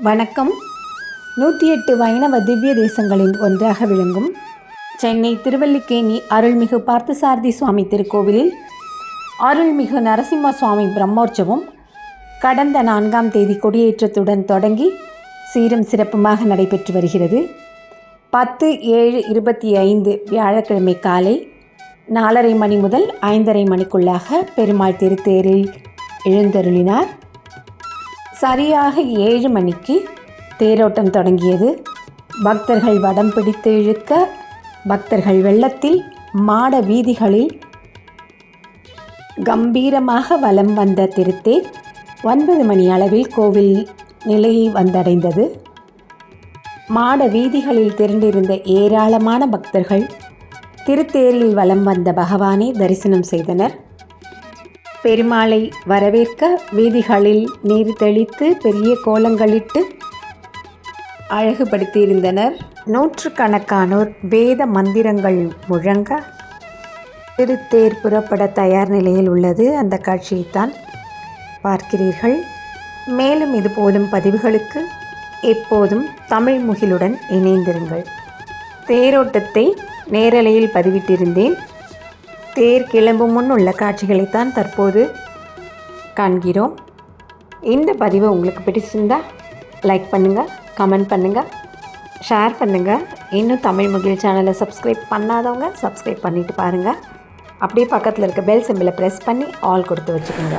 வணக்கம். நூற்றி எட்டு வைணவ திவ்ய தேசங்களில் ஒன்றாக விளங்கும் சென்னை திருவல்லிக்கேணி அருள்மிகு பார்த்தசாரதி சுவாமி திருக்கோவிலில் அருள்மிகு நரசிம்ம சுவாமி பிரம்மோற்சவம் கடந்த நான்காம் தேதி கொடியேற்றத்துடன் தொடங்கி சீரும் சிறப்புமாக நடைபெற்று வருகிறது. பத்து ஏழு இருபத்தி ஐந்து வியாழக்கிழமை காலை நாலரை மணி முதல் ஐந்தரை மணிக்குள்ளாக பெருமாள் திருத்தேரில் எழுந்தருளினார். சரியாக ஏழு மணிக்கு தேரோட்டம் தொடங்கியது. பக்தர்கள் வடம் பிடித்து இழுக்க பக்தர்கள் வெள்ளத்தில் மாட வீதிகளில் கம்பீரமாக வலம் வந்த திருத்தேர் ஒன்பது மணி அளவில் கோவில் நிலையை வந்தடைந்தது. மாட வீதிகளில் திரண்டிருந்த ஏராளமான பக்தர்கள் திருத்தேரில் வலம் வந்த பகவானை தரிசனம் செய்தனர். பெருமாளை வரவேற்க வீதிகளில் நீர் தெளித்து பெரிய கோலங்களிட்டு அழகுபடுத்தியிருந்தனர். நூற்றுக்கணக்கானோர் வேத மந்திரங்கள் முழங்க திருத்தேர் புறப்பட தயார் நிலையில் உள்ளது. அந்த காட்சியைத்தான் பார்க்கிறீர்கள். மேலும் இது போலும் பதிவுகளுக்கு எப்போதும் தமிழ் முகிலுடன் இணைந்திருங்கள். தேரோட்டத்தை நேரலையில் பதிவிட்டிருந்தேன். தேர் கிளம்பும் முன் உள்ள காட்சிகளைத்தான் தற்போது காண்கிறோம். இந்த பதிவு உங்களுக்கு பிடிச்சிருந்தா லைக் பண்ணுங்கள் கமெண்ட் பண்ணுங்கள் ஷேர் பண்ணுங்கள் இன்னும் தமிழ் முகில் சேனலை சப்ஸ்கிரைப் பண்ணாதவங்க சப்ஸ்கிரைப் பண்ணிவிட்டு பாருங்கள் அப்படியே பக்கத்தில் இருக்க பெல் சிம்பிளை ப்ரெஸ் பண்ணி ஆல் கொடுத்து வச்சுக்கோங்க.